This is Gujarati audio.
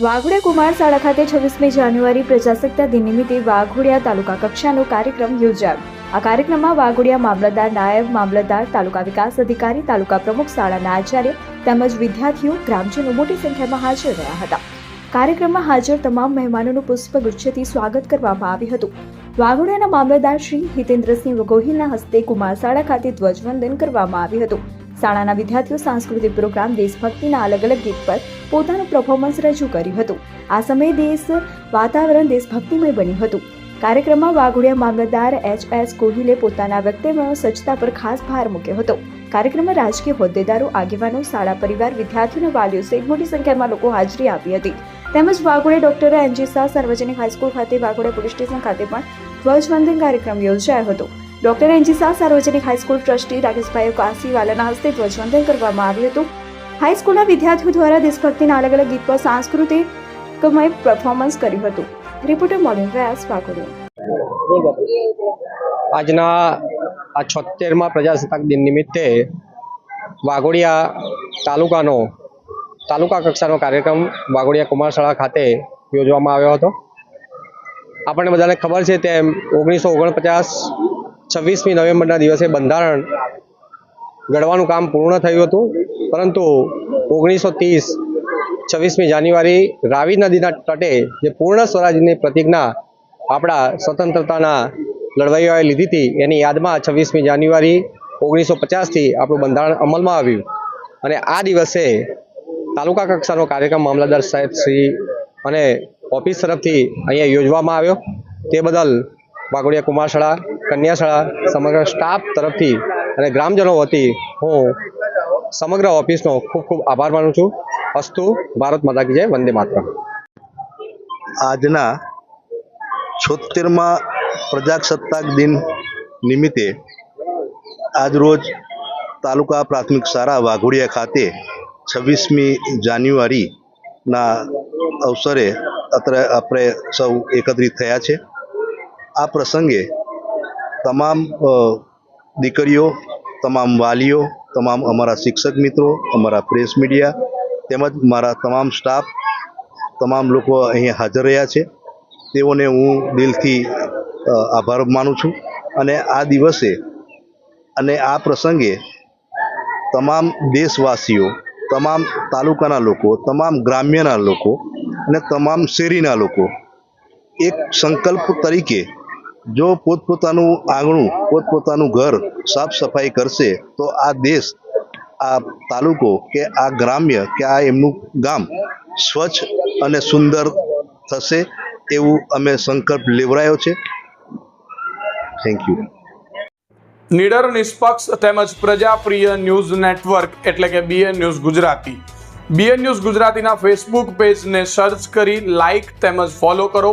વાઘોડિયા કુમાર શાળા ખાતે છવ્વીસમી જાન્યુઆરી પ્રજાસત્તાક દિન નિમિત્તે વાઘોડિયા તાલુકા કક્ષાનો કાર્યક્રમ યોજાયો. આ કાર્યક્રમમાં વાઘોડિયા મામલતદાર નાયબ મામલતદાર, તાલુકા વિકાસ અધિકારી, તાલુકા પ્રમુખ શાળાના આચાર્ય તેમજ વિદ્યાર્થીઓ, ગ્રામજનો મોટી સંખ્યામાં હાજર રહ્યા હતા. કાર્યક્રમમાં હાજર તમામ મહેમાનોનું પુષ્પગુચ્છથી સ્વાગત કરવામાં આવ્યું હતું. વાઘોડિયાના મામલતદાર શ્રી હિતેન્દ્રસિંહ ગોહિલના હસ્તે કુમાર શાળા ખાતે ધ્વજવંદન કરવામાં આવ્યું હતું. શાળાના વિદ્યાર્થીઓ સાંસ્કૃતિક પ્રોગ્રામ દેશભક્તિના અલગ અલગ ગીત પર પોતાનું પરફોર્મન્સ રજૂ કર્યું હતું. આ સમયે દેશ વાતાવરણ દેશભક્તિમય બન્યું હતું. કાર્યક્રમમાં વાઘોડિયા મામલતદાર એચ એસ કોહિલે પોતાના વ્યક્તિમાં સ્વચ્છતા પર ખાસ ભાર મૂક્યો હતો. કાર્યક્રમમાં રાજકીય હોદ્દેદારો, આગેવાનો, શાળા પરિવાર વિદ્યાર્થીઓના વાલીઓ સહિત મોટી સંખ્યામાં લોકો હાજરી આપી હતી. તેમજ વાઘોડિયા ડોક્ટર એનજી શાહ સાર્વજનિક હાઈસ્કૂલ ખાતે, વાઘોડિયા પોલીસ સ્ટેશન ખાતે પણ ધ્વજવંદન કાર્યક્રમ યોજાયો હતો. ડોક્ટર એનજી શાહ સાર્વજનિક હાઈસ્કૂલ ટ્રસ્ટી રાકેશભાઈ કાસીવાલાના હસ્તે ધ્વજવંદન કરવામાં આવ્યું હતું. હાઈસ્કૂલના વિદ્યાર્થીઓ દ્વારા દેશભક્તિના અલગ અલગ ગીત પર સાંસ્કૃતિકમય પરફોર્મન્સ કર્યું હતું. Reporter morning Vyas, Waghodia. આજના આ છોતેરમાં પ્રજાસત્તાક દિન નિમિત્તે વાઘોડિયા તાલુકાનો, તાલુકા કક્ષાનો કાર્યક્રમ વાઘોડિયા કુમારશાળા ખાતે યોજવામાં આવ્યો હતો. આપણને બધાને ખબર છે તેમ ઓગણીસો ઓગણપચાસ છવ્વીસમી નવેમ્બરના દિવસે બંધારણ ઘડવાનું કામ પૂર્ણ થયું હતું. પરંતુ ઓગણીસો ત્રીસ છવ્વીસમી જાન્યુઆરી રાવી નદીના તટે જે પૂર્ણ સ્વરાજની પ્રતિજ્ઞા આપણા સ્વતંત્રતાના લડવાઈઓએ લીધી હતી, એની યાદમાં છવ્વીસમી જાન્યુઆરી ઓગણીસો પચાસથી આપણું બંધારણ અમલમાં આવ્યું. અને આ દિવસે તાલુકા કક્ષાનો કાર્યક્રમ મામલતદાર સાહેબ શ્રી અને ઓફિસ તરફથી અહીંયા યોજવામાં આવ્યો. તે બદલ વાઘોડિયા કન્યા શાળા સમગ્ર સ્ટાફ તરફથી અને ગ્રામજનો વતી હું સમગ્ર ઓફિસનો ખૂબ ખૂબ આભાર માનું છું. અસ્તુ, ભારત માતા કી જય, વંદે માતરમ. આજના છોતેરમાં પ્રજાસત્તાક દિન નિમિત્તે આજરોજ તાલુકા પ્રાથમિક શાળા વાઘોડિયા ખાતે છવ્વીસમી જાન્યુઆરીના અવસરે અત્રે આપણે સૌ એકત્રિત થયા છે. આ પ્રસંગે તમામ દીકરીઓ, તમામ વાલીઓ, તમામ અમારા શિક્ષક મિત્રો, અમારા પ્રેસ મીડિયા, તેમજ મારા તમામ સ્ટાફ, તમામ લોકો અહીંયા હાજર રહ્યા છે. તેઓને હું દિલથી આભાર માનું છું. અને આ દિવસે અને આ પ્રસંગે તમામ દેશવાસીઓ, તમામ તાલુકાના લોકો, તમામ ગ્રામ્યના લોકો અને તમામ શેરીના લોકો એક સંકલ્પ તરીકે જો પોતપોતાનું આંગણું, પોતપોતાનું ઘર સાફ સફાઈ કરશે, તો આ દેશ, આ તાલુકો કે આ ગ્રામ્ય કે આ એમનું ગામ સ્વચ્છ અને સુંદર થશે એવું અમે સંકલ્પ લેવરાયો છે. થેન્ક યુ નીડર નિષ્પક્ષ તેમજ પ્રજાપ્રિય ન્યૂઝ નેટવર્ક એટલે કે BN news Gujarati. BN news ગુજરાતીના ફેસબુક પેજને સર્ચ કરી લાઇક તેમજ ફોલો કરો.